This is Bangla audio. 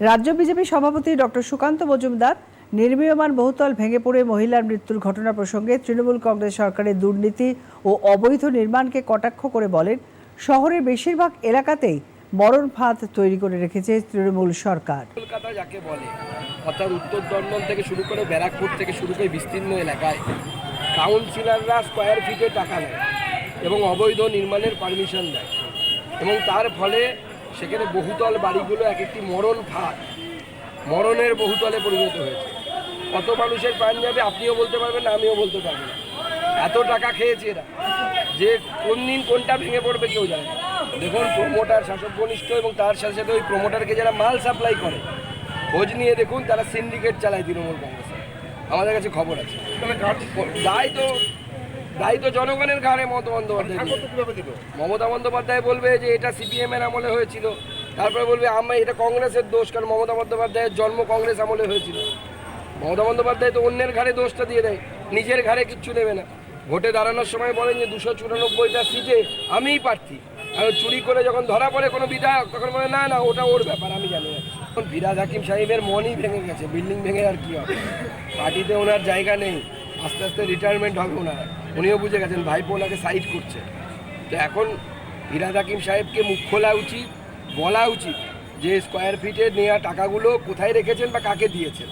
রাজ্য বিজেপি সভাপতি ডক্টর সুকান্ত মজুমদার নির্মীয়মান বহুতল ভেঙে পড়ে মহিলার মৃত্যুর ঘটনা প্রসঙ্গে তৃণমূল কংগ্রেস সরকারের দুর্নীতি ও অবৈধ নির্মাণকে কটাক্ষ করে বলেন, শহরের বেশিরভাগ এলাকাতেই মরণ ফাঁদ তৈরি করে রেখেছে তৃণমূল সরকার। কলকাতা যাকে বলে, অর্থাৎ উত্তর দমদম থেকে শুরু করে ব্যারাকপুর থেকে শুরু করে বিস্তীর্ণ এলাকায়, কাউন্সিলররা স্কোয়ার ফিটে টাকা নেয় এবং অবৈধ নির্মাণের পারমিশন দেয় এবং তার ফলে সেখানে বহুতল বাড়িগুলো এক একটি মরণ ফাঁদ মরণের বহুতলে পরিণত হয়েছে। কত মানুষের প্রাণ যাবে আপনিও বলতে পারবেন না আমিও বলতে পারব না। এত টাকা খেয়েছে এরা। যে কোন দিন কোনটা ভেঙে পড়বে কেউ জানে দেখুন প্রোমোটার শাসক ঘনিষ্ঠ এবং তার সাথে সাথে ওই প্রোমোটারকে যারা মাল সাপ্লাই করে খোঁজ নিয়ে দেখুন তারা সিন্ডিকেট চালায় তৃণমূল কংগ্রেসে আমাদের কাছে খবর আছে। দায় তো দায় তো জনগণের ঘাড়ে মমতা বন্দ্যোপাধ্যায় মমতা বন্দ্যোপাধ্যায় বলবে যে এটা সিপিএম এর আমলে হয়েছিল। তারপরে বলবে আমরা এটা কংগ্রেসের দোষ কারণ মমতা বন্দ্যোপাধ্যায়ের জন্ম কংগ্রেস আমলে হয়েছিল। মমতা বন্দ্যোপাধ্যায় তো অন্যের ঘাড়ে দোষটা দিয়ে দেয় নিজের ঘাড়ে কিচ্ছু নেবে না। ভোটে দাঁড়ানোর সময় বলেন যে দুশো চুরানব্বইটা সিটে আমিই প্রার্থী। আর চুরি করে যখন ধরা পড়ে কোনো বিধায়ক তখন বলে না না ওটা ওর ব্যাপার আমি জানি না। এখন ফিরাজ হাকিম সাহেবের মনই ভেঙে গেছে বিল্ডিং ভেঙে আর কি হবে? পার্টিতে ওনার জায়গা নেই আস্তে আস্তে রিটায়ারমেন্ট হবে ওনার। উনিও বুঝে গেছেন, ভাইপো ওনাকে সাইড করছে। তো এখন ইরাদ হাকিম সাহেবকে মুখ খোলা উচিত, বলা উচিত যে স্কোয়ার ফিটে নেওয়া টাকাগুলো কোথায় রেখেছেন বা কাকে দিয়েছেন।